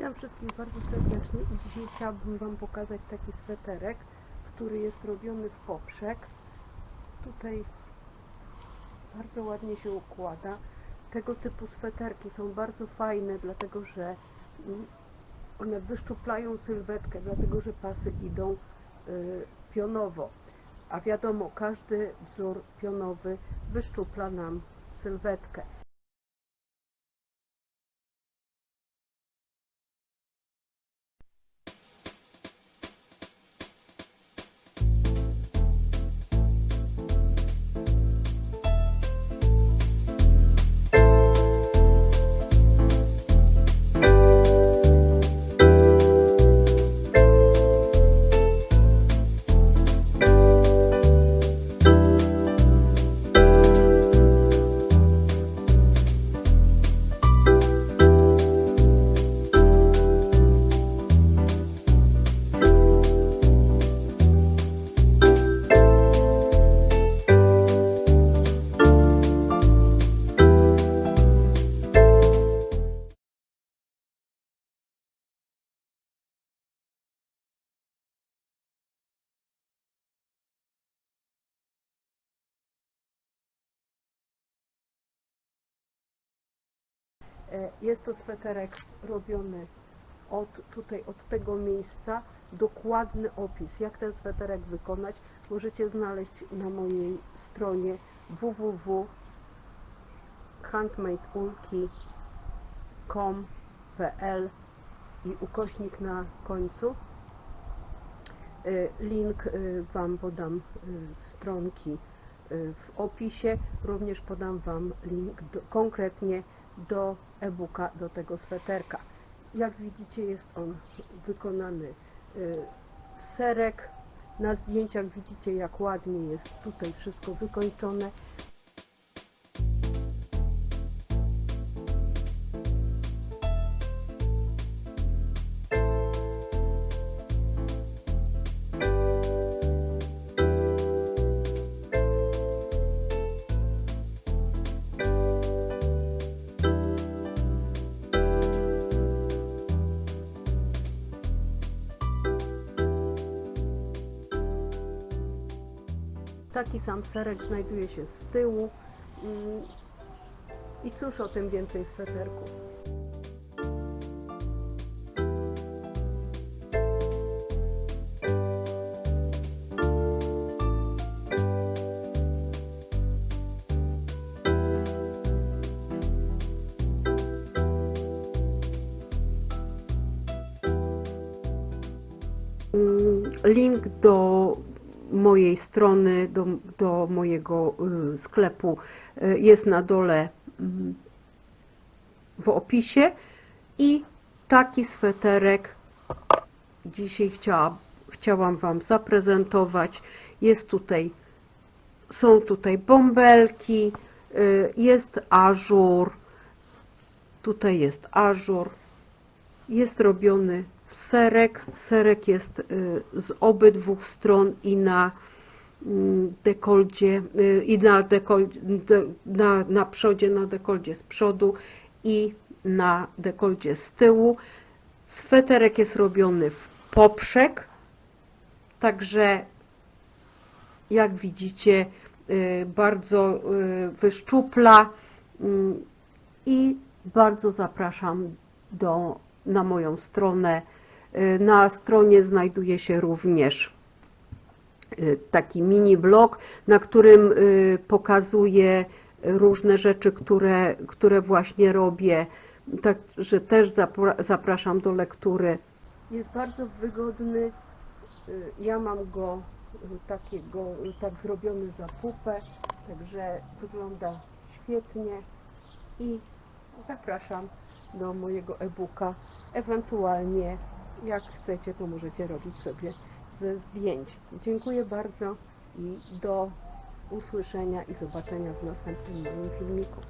Witam wszystkich bardzo serdecznie i dzisiaj chciałabym Wam pokazać taki sweterek, który jest robiony w poprzek. Tutaj bardzo ładnie się układa. Tego typu sweterki są bardzo fajne, dlatego że mm, one wyszczuplają sylwetkę, dlatego że pasy idą y, pionowo. A wiadomo, każdy wzór pionowy wyszczupla nam sylwetkę. Jest to sweterek robiony od tutaj, od tego miejsca. Dokładny opis, jak ten sweterek wykonać, możecie znaleźć na mojej stronie www.handmadeulki.com.pl i ukośnik na końcu. E, Link e, Wam podam e, stronki w opisie. Również podam Wam link do, konkretnie do e-booka, do tego sweterka. Jak widzicie jest on wykonany w serek. Na zdjęciach widzicie jak ładnie jest tutaj wszystko wykończone. Taki sam serek znajduje się z tyłu. Mm, I cóż o tym więcej sweterku. Mm, Link do mojej strony, do, do mojego y, sklepu y, jest na dole mm, w opisie i taki sweterek dzisiaj chciała, chciałam Wam zaprezentować. Jest tutaj, są tutaj bąbelki, y, jest ażur, tutaj jest ażur, jest robiony serek. Serek jest y, z obydwu stron i na mm, dekoldzie, y, i na, dekol, de, na, na przodzie, na dekoldzie z przodu i na dekoldzie z tyłu. Sweterek jest robiony w poprzek, także jak widzicie y, bardzo wyszczupla mm, i bardzo zapraszam do, na moją stronę. Y, Na stronie znajduje się również y, taki mini blog, na którym y, pokazuję różne rzeczy, które, które właśnie robię. Także też zapra- zapraszam do lektury. Jest bardzo wygodny. Ja mam go takiego, tak zrobiony za pupę, także wygląda świetnie i zapraszam do mojego e-booka. Ewentualnie jak chcecie, to możecie robić sobie ze zdjęć. Dziękuję bardzo i do usłyszenia i zobaczenia w następnym moim filmiku.